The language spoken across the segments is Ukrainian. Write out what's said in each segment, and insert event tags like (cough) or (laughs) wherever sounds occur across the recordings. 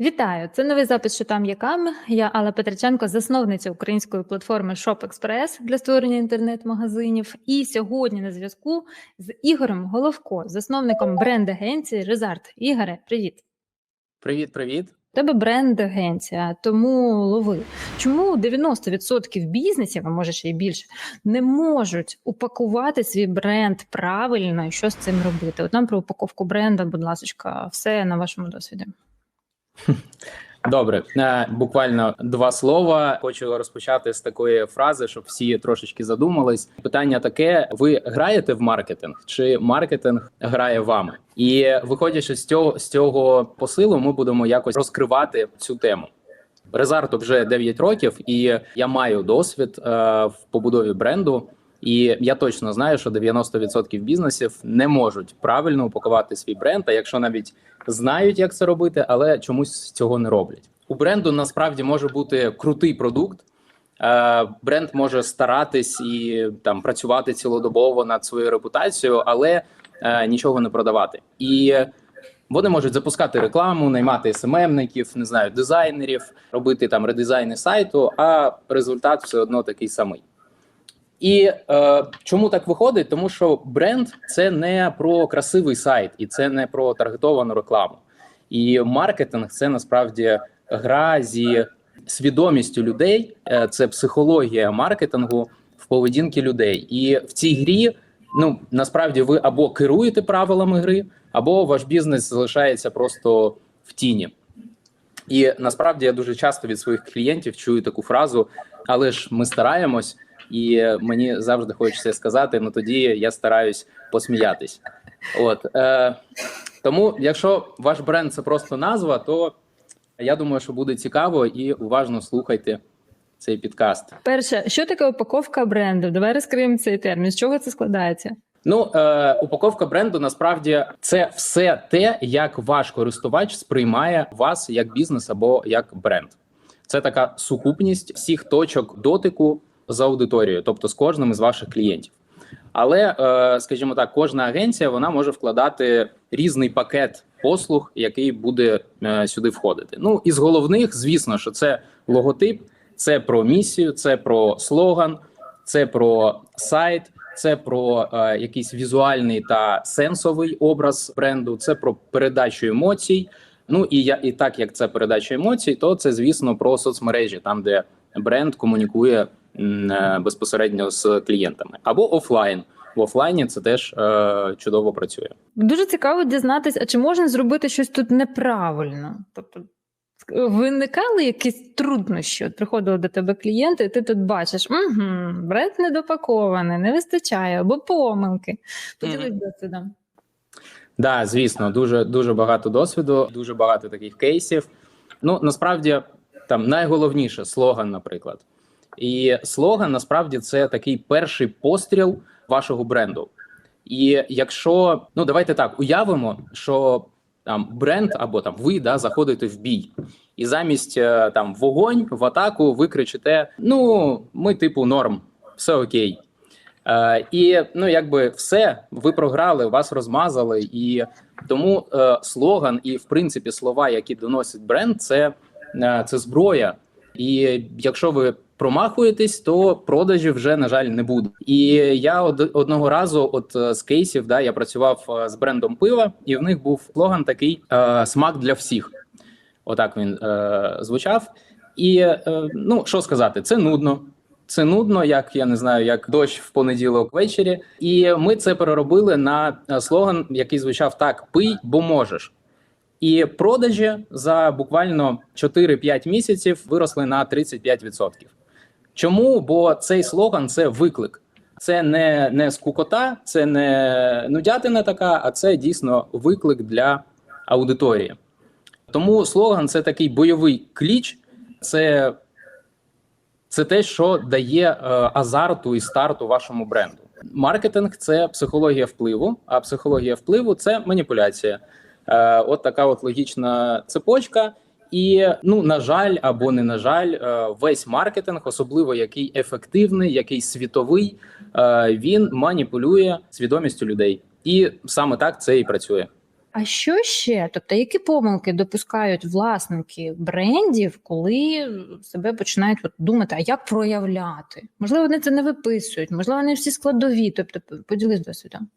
Вітаю! Це новий запис «Що там якам. Я Алла Петриченко, засновниця української платформи ShopExpress для створення інтернет-магазинів. І сьогодні на зв'язку з Ігорем Головко, засновником бренд-агенції Резарт. Ігоре, привіт! Привіт, привіт. Тебе бренд-агенція, тому лови. Чому 90% бізнесів, а може ще й більше, не можуть упакувати свій бренд правильно і що з цим робити? От нам про упаковку бренда, будь ласка, все на вашому досвіді. Добре, Е, буквально два слова. Хочу розпочати з такої фрази, щоб всі трошечки задумались. Питання таке: ви граєте в маркетинг, чи маркетинг грає вами? І виходячи з цього з цього посилу, ми будемо якось розкривати цю тему. Резарту вже 9 років, і я маю досвід е, в побудові бренду. І я точно знаю, що 90% бізнесів не можуть правильно упакувати свій бренд. А якщо навіть знають, як це робити, але чомусь цього не роблять. У бренду насправді може бути крутий продукт. Е, Бренд може старатись і там працювати цілодобово над своєю репутацією, але е, нічого не продавати. І вони можуть запускати рекламу, наймати СММників, не знаю, дизайнерів, робити там редизайни сайту, а результат все одно такий самий. І е, чому так виходить? Тому що бренд це не про красивий сайт, і це не про таргетовану рекламу. І маркетинг це насправді гра зі свідомістю людей, е, це психологія маркетингу в поведінки людей. І в цій грі ну насправді ви або керуєте правилами гри, або ваш бізнес залишається просто в тіні. І насправді я дуже часто від своїх клієнтів чую таку фразу, але ж ми стараємось. І мені завжди хочеться сказати: ну тоді я стараюсь посміятись. От е, тому, якщо ваш бренд це просто назва, то я думаю, що буде цікаво і уважно слухайте цей підкаст. Перше, що таке упаковка бренду? Давай розкриємо цей термін. З чого це складається? Ну, е, упаковка бренду насправді це все те, як ваш користувач сприймає вас як бізнес або як бренд. Це така сукупність всіх точок дотику з аудиторією, тобто з кожним із ваших клієнтів. Але, е, скажімо так, кожна агенція вона може вкладати різний пакет послуг, який буде е, сюди входити. Ну із головних, звісно, що це логотип, це про місію, це про слоган, це про сайт, це про е, якийсь візуальний та сенсовий образ бренду, це про передачу емоцій. Ну і я і так як це передача емоцій, то це звісно про соцмережі, там де бренд комунікує безпосередньо з клієнтами, або офлайн. В офлайні це теж е, чудово працює. Дуже цікаво дізнатися, а чи можна зробити щось тут неправильно? Тобто виникали якісь труднощі? От приходили до тебе клієнти, і ти тут бачиш, угу, бренд недопакований, не вистачає, або помилки. Поділись досвідом. Да, звісно, дуже дуже багато досвіду, дуже багато таких кейсів. Ну насправді там найголовніше слоган, наприклад. І слоган насправді це такий перший постріл вашого бренду. І якщо ну давайте так уявимо, що там бренд або там ви да заходите в бій, і замість е, там вогонь в атаку ви кричите: Ну, ми типу норм, все окей. Е, і ну, якби все, ви програли, вас розмазали, і тому е, слоган, і в принципі слова, які доносить бренд, це, е, це зброя. І якщо ви промахуєтесь, то продажів вже на жаль не буде. І я од, одного разу, от е, з кейсів, да, я працював е, з брендом пива, і в них був слоган такий е, смак для всіх. Отак він е, звучав. І е, ну що сказати, це нудно. Це нудно, як я не знаю, як дощ в понеділок ввечері. І ми це переробили на слоган, який звучав так: пий, бо можеш. І продажі за буквально 4-5 місяців виросли на 35%. Чому? Бо цей слоган це виклик. Це не, не скукота, це не нудятина така, а це дійсно виклик для аудиторії. Тому слоган це такий бойовий кліч, це це те, що дає е, азарту і старту вашому бренду. Маркетинг це психологія впливу, а психологія впливу це маніпуляція. Е, от така от логічна цепочка. І ну на жаль, або не на жаль, е, весь маркетинг, особливо який ефективний, який світовий, е, він маніпулює свідомістю людей, і саме так це і працює. А що ще? Тобто, які помилки допускають власники брендів, коли себе починають от думати, а як проявляти? Можливо, вони це не виписують, можливо, вони всі складові. Тобто, поділись досвідом.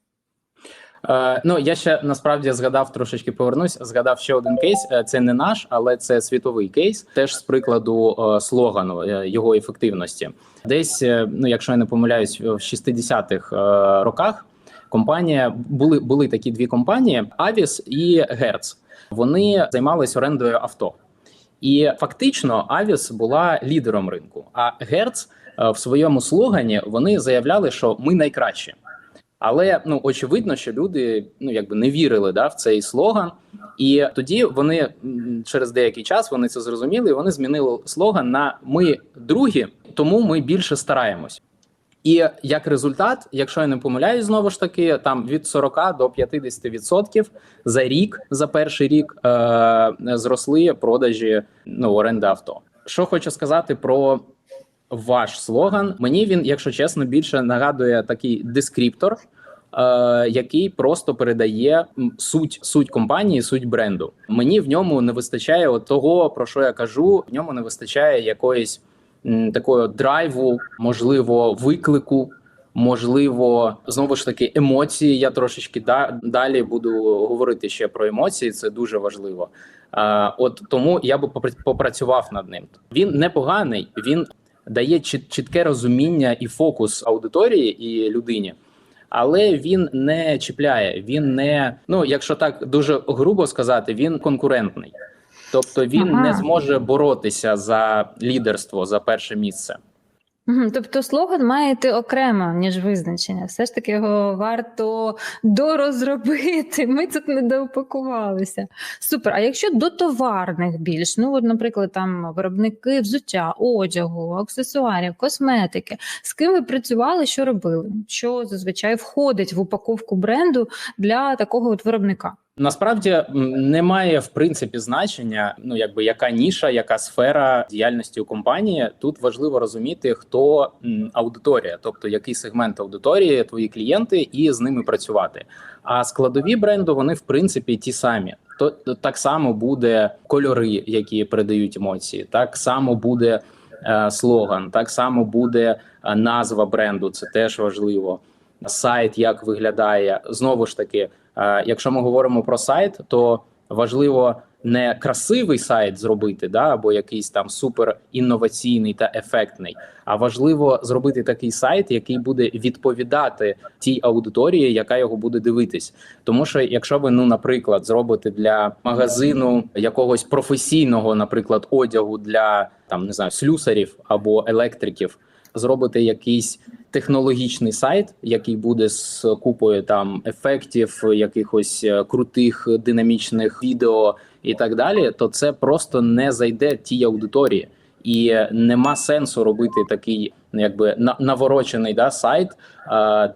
Е, ну я ще насправді згадав трошечки повернусь. Згадав ще один кейс. Е, Це не наш, але це світовий кейс. Теж з прикладу е, слогану його ефективності. Десь, ну якщо я не помиляюсь, в 60-х е, роках компанія були були такі дві компанії: Avis і Hertz. Вони займалися орендою авто. І фактично Avis була лідером ринку. А е, в своєму слогані вони заявляли, що ми найкращі. Але ну очевидно, що люди ну якби не вірили да, в цей слоган, і тоді вони через деякий час вони це зрозуміли. Вони змінили слоган на ми другі, тому ми більше стараємось. І як результат, якщо я не помиляюсь, знову ж таки, там від 40 до 50% за рік, за перший рік е- зросли продажі ну, оренди авто. Що хочу сказати про ваш слоган. Мені він, якщо чесно, більше нагадує такий дескриптор, е, який просто передає суть суть компанії, суть бренду. Мені в ньому не вистачає от того, про що я кажу. В ньому не вистачає якоїсь м, такого драйву, можливо, виклику. Можливо, знову ж таки, емоції. Я трошечки да, далі буду говорити ще про емоції. Це дуже важливо. А, от тому я би попра- попрацював над ним. Він непоганий, він дає чіт- чітке розуміння і фокус аудиторії і людині, але він не чіпляє. Він не ну, якщо так дуже грубо сказати, він конкурентний, тобто він Ага. не зможе боротися за лідерство за перше місце. Тобто слоган має йти окремо, ніж визначення. Все ж таки його варто дорозробити. Ми тут не доупакувалися. Супер. А якщо до товарних більш, ну от, наприклад, там виробники взуття, одягу, аксесуарів, косметики, з ким ви працювали, що робили? Що зазвичай входить в упаковку бренду для такого от виробника? Насправді немає в принципі значення, ну якби яка ніша, яка сфера діяльності у компанії. Тут важливо розуміти, хто аудиторія, тобто який сегмент аудиторії, твої клієнти, і з ними працювати. А складові бренду вони в принципі ті самі. То так само буде кольори, які передають емоції, так само буде е, слоган, так само буде е, назва бренду. Це теж важливо. Сайт як виглядає знову ж таки. Е, Якщо ми говоримо про сайт, то важливо не красивий сайт зробити, да, або якийсь там супер інноваційний та ефектний, а важливо зробити такий сайт, який буде відповідати тій аудиторії, яка його буде дивитись. Тому що, якщо ви, ну, наприклад, зробите для магазину якогось професійного, наприклад, одягу для там не знаю, слюсарів або електриків, зробите якийсь технологічний сайт, який буде з купою там ефектів, якихось е, крутих динамічних відео і так далі, то це просто не зайде тій аудиторії, і нема сенсу робити такий, ну, якби наворочений да, сайт е,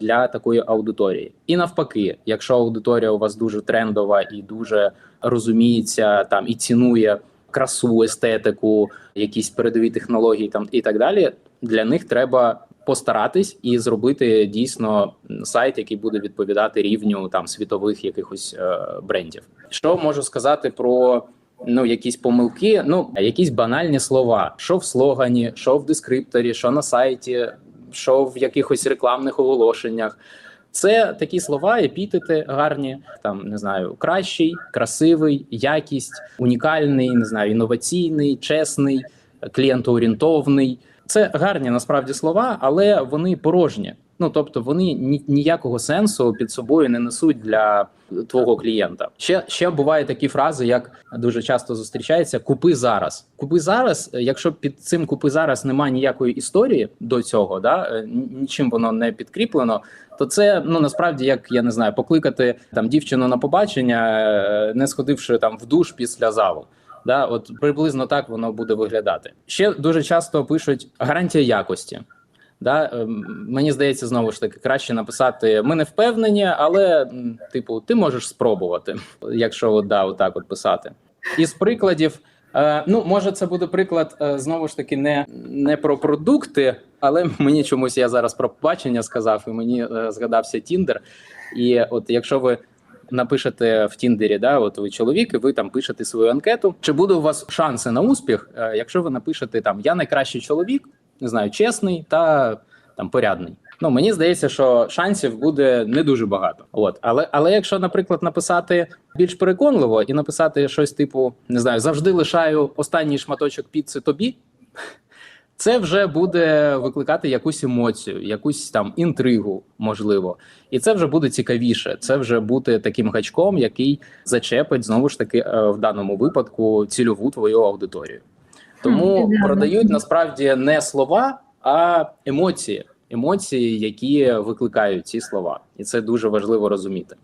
для такої аудиторії. І навпаки, якщо аудиторія у вас дуже трендова і дуже розуміється там і цінує красу, естетику, якісь передові технології там і так далі. Для них треба постаратись і зробити дійсно сайт, який буде відповідати рівню там світових якихось е, брендів. Що можу сказати про ну якісь помилки? Ну якісь банальні слова, що в слогані, що в дескрипторі, що на сайті, що в якихось рекламних оголошеннях. Це такі слова, епітети гарні, там не знаю, кращий, красивий, якість, унікальний, не знаю, інноваційний, чесний, клієнтоорієнтовний. Це гарні насправді слова, але вони порожні. Ну тобто вони ні, ніякого сенсу під собою не несуть для твого клієнта. Ще ще бувають такі фрази, як дуже часто зустрічається: купи зараз. Купи зараз. Якщо під цим купи зараз немає ніякої історії до цього, да е, нічим воно не підкріплено. То це ну насправді як я не знаю, покликати там дівчину на побачення, е, не сходивши там в душ після залу. Да, от приблизно так воно буде виглядати. Ще дуже часто пишуть гарантія якості. Да, ем, мені здається, знову ж таки краще написати: ми не впевнені, але типу, ти можеш спробувати, (laughs) якщо от, да, отак от писати. Із прикладів, е, ну може, це буде приклад е, знову ж таки не, не про продукти, але мені чомусь я зараз про побачення сказав, і мені е, згадався Тіндер. І от якщо ви напишете в Тіндері, да, от ви чоловік, і ви там пишете свою анкету. Чи буде у вас шанси на успіх, е, якщо ви напишете там Я найкращий чоловік, не знаю, чесний та там порядний. Ну мені здається, що шансів буде не дуже багато. От, але але якщо, наприклад, написати більш переконливо і написати щось типу, не знаю, завжди лишаю останній шматочок піци тобі. Це вже буде викликати якусь емоцію, якусь там інтригу, можливо, і це вже буде цікавіше. Це вже буде таким гачком, який зачепить знову ж таки е, в даному випадку цільову твою аудиторію. Тому продають насправді не слова, а емоції, емоції, які викликають ці слова, і це дуже важливо розуміти.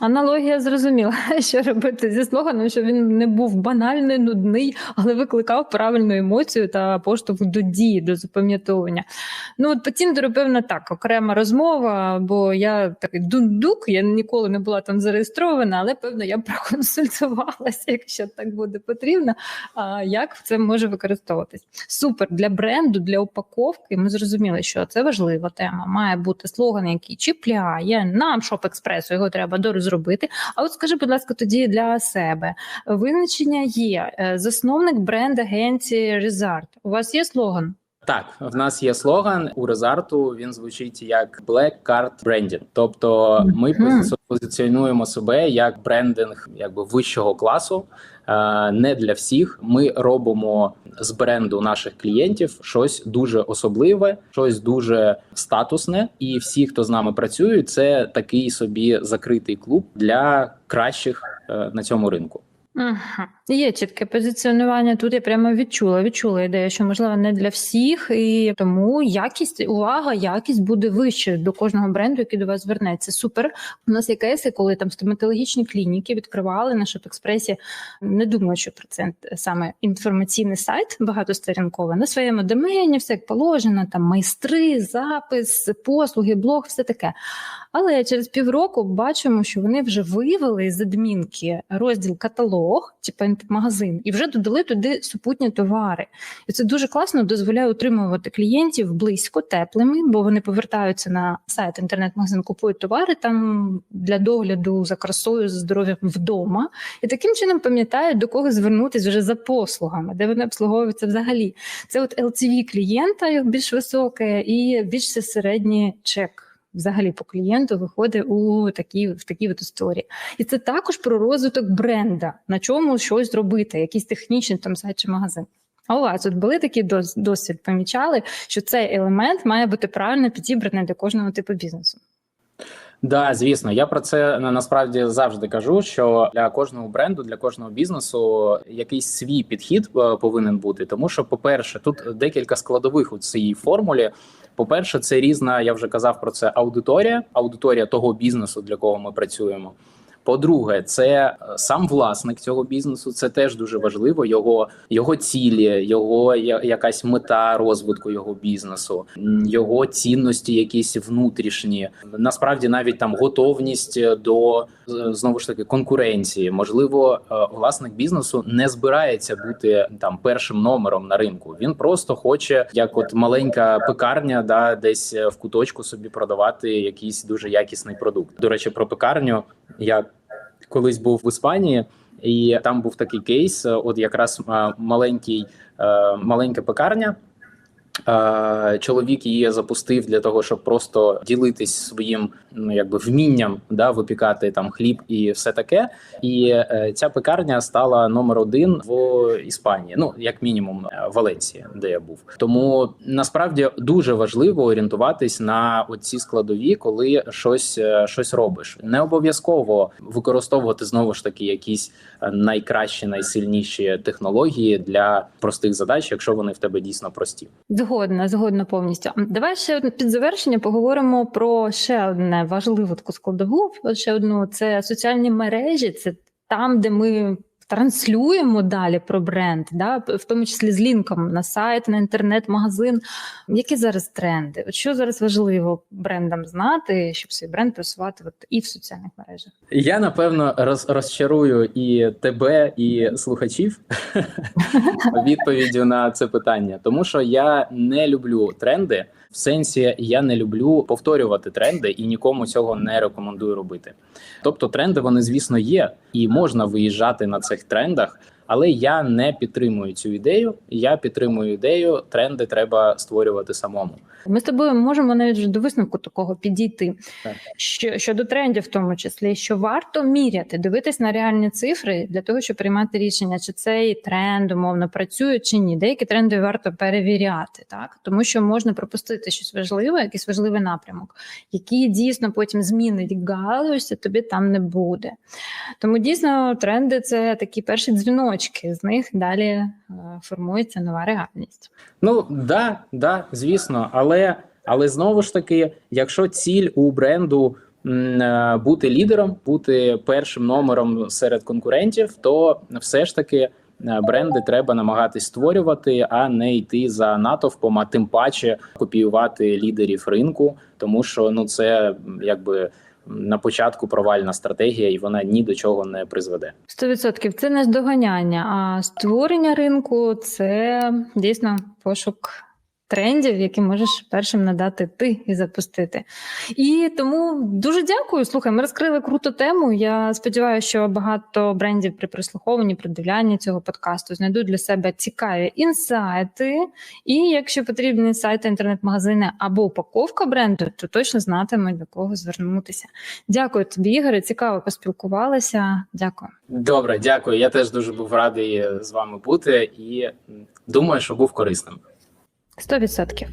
Аналогія зрозуміла, (laughs) що робити зі слоганом, щоб він не був банальний, нудний, але викликав правильну емоцію та поштовх до дії, до запам'ятовування. Ну, от по Тіндеру, певно, так, окрема розмова, бо я такий дундук, я ніколи не була там зареєстрована, але певно я (laughs) проконсультувалася, якщо так буде потрібно, як це може використовуватись. Супер для бренду, для упаковки. Ми зрозуміли, що це важлива тема. Має бути слоган, який чіпляє нам шоп експресу, його треба дорозробити. А от скажи, будь ласка, тоді для себе визначення є Е, засновник бренд агенції Резарт. У вас є слоган? Так, в нас є слоган у Резарту. Він звучить як Black Card Branding. Тобто, ми позиціонуємо себе як брендинг якби вищого класу, е, не для всіх. Ми робимо з бренду наших клієнтів щось дуже особливе, щось дуже статусне. І всі, хто з нами працюють, це такий собі закритий клуб для кращих е, на цьому ринку. Ага. Є чітке позиціонування. Тут я прямо відчула, відчула ідею, що можливо не для всіх, і тому якість, увага, якість буде вищою до кожного бренду, який до вас звернеться. Супер. У нас є кейси, коли там стоматологічні клініки відкривали на Шопекспресі. Не думаю, що про це саме інформаційний сайт багатосторінковий на своєму домені, все як положено, там майстри, запис, послуги, блог, все таке. Але через півроку бачимо, що вони вже вивели з адмінки розділ каталог, типу магазин, і вже додали туди супутні товари. І це дуже класно дозволяє утримувати клієнтів близько, теплими, бо вони повертаються на сайт інтернет-магазин, купують товари там для догляду за красою, за здоров'ям вдома. І таким чином пам'ятають, до кого звернутися вже за послугами, де вони обслуговуються взагалі. Це от LTV клієнта більш високе і більш середній чек. Взагалі по клієнту виходить у такі в такі от історії, і це також про розвиток бренда, на чому щось зробити, якийсь технічний там сайт чи магазин. А у вас от були такі дос- досвід, помічали, що цей елемент має бути правильно підібраний для кожного типу бізнесу. Да, звісно, я про це насправді завжди кажу. Що для кожного бренду, для кожного бізнесу якийсь свій підхід е, повинен бути. Тому що, по-перше, тут декілька складових у цій формулі. По-перше, це різна, я вже казав про це аудиторія, аудиторія того бізнесу, для кого ми працюємо. По-друге, це е, сам власник цього бізнесу. Це теж дуже важливо. Його його цілі, його якась мета розвитку його бізнесу, його цінності, якісь внутрішні. Насправді, навіть там готовність до е, знову ж таки конкуренції. Можливо, е, власник бізнесу не збирається бути там першим номером на ринку. Він просто хоче, як от маленька пекарня, да, десь в куточку собі продавати якийсь дуже якісний продукт. До речі, про пекарню я колись був в Іспанії, і там був такий кейс. От якраз е, маленький, е, маленька пекарня. Чоловік її запустив для того, щоб просто ділитись своїм ну якби вмінням да випікати там хліб і все таке. І е, ця пекарня стала номер один в Іспанії. Ну як мінімум е, Валенція, де я був. Тому насправді дуже важливо орієнтуватись на оці складові, коли щось, е, щось робиш. Не обов'язково використовувати знову ж таки якісь найкращі, найсильніші технології для простих задач, якщо вони в тебе дійсно прості. Згодна, згодна повністю. Давай ще під завершення поговоримо про ще одне важливу таку складову. Ще одну це соціальні мережі. Це там, де ми транслюємо далі про бренд, да, в тому числі з лінком на сайт, на інтернет-магазин. Які зараз тренди? От що зараз важливо брендам знати, щоб свій бренд просувати от і в соціальних мережах? Я напевно роз, розчарую і тебе, і слухачів (laughs) відповіддю на це питання, тому що я не люблю тренди. В сенсі я не люблю повторювати тренди і нікому цього не рекомендую робити. Тобто, тренди вони, звісно, є, і можна виїжджати на цих трендах, але я не підтримую цю ідею. Я підтримую ідею, тренди треба створювати самому. Ми з тобою можемо навіть до висновку такого підійти. Так. Що, щодо трендів, в тому числі, що варто міряти, дивитись на реальні цифри для того, щоб приймати рішення, чи цей тренд умовно працює чи ні. Деякі тренди варто перевіряти, так тому що можна пропустити щось важливе, якийсь важливий напрямок, який дійсно потім змінить галузь, тобі там не буде. Тому дійсно тренди це такі перші дзвіночки. З них далі е, формується нова реальність. Ну да, да, звісно, але але знову ж таки, якщо ціль у бренду е, бути лідером, бути першим номером серед конкурентів, то все ж таки е, бренди треба намагатись створювати, а не йти за натовпом, а тим паче копіювати лідерів ринку, тому що ну це якби на початку провальна стратегія, і вона ні до чого не призведе. 100% це не здоганяння, а створення ринку це дійсно пошук трендів, які можеш першим надати ти і запустити. І тому дуже дякую. Слухай, ми розкрили круту тему. Я сподіваюся, що багато брендів при прослуховуванні, придивлянні цього подкасту знайдуть для себе цікаві інсайти. І якщо потрібні сайти, інтернет-магазини або упаковка бренду, то точно знатимуть до кого звернутися. Дякую тобі, Ігоре. Цікаво поспілкувалися. Дякую. Добре, дякую. Я теж дуже був радий з вами бути і думаю, що був корисним. Сто відсотків.